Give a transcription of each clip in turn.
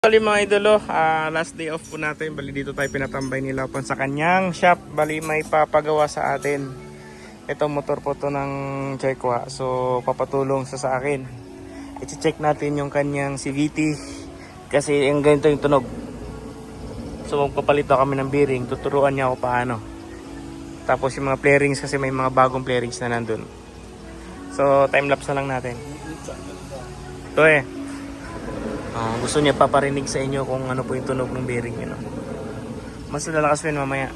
Bali mga idolo, ah, last day off po natin. Bali dito tayo pinatambay ni Lapan sa kanyang shop. Bali may papagawa sa atin. Ito motor po to ng Chekwa. So papatulong sa sa akin. I-check natin yung kanyang CVT. Kasi yung ganito yung tunog. So magpapalito kami ng bearing. Tuturuan niya ako paano. Tapos yung mga flarings kasi may mga bagong flarings na nandun. So time lapse na lang natin. Ito eh. Ah, gusto niya paparinig sa inyo kung ano po yung tunog ng bearing niyo. No? Mas lalakas pa yun mamaya.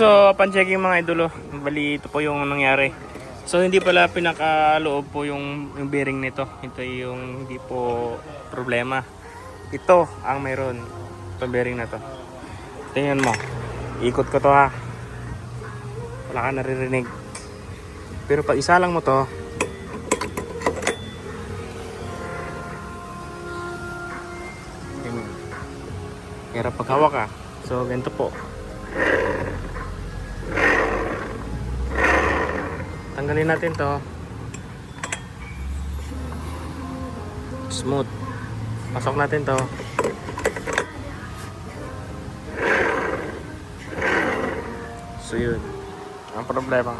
So, pan-checking mga idolo. Bali, ito po yung nangyari. So, hindi pala pinakaloob po yung, yung bearing nito. Ito yung hindi po problema. Ito ang mayroon. Ito bearing na to. Tingnan mo. Ikot ko to ha. Wala ka naririnig. Pero pag isa lang mo to. Hirap paghawak ka. So, ganito po. Tanggalin natin to. Smooth. Pasok natin to. So yun. Ang problema.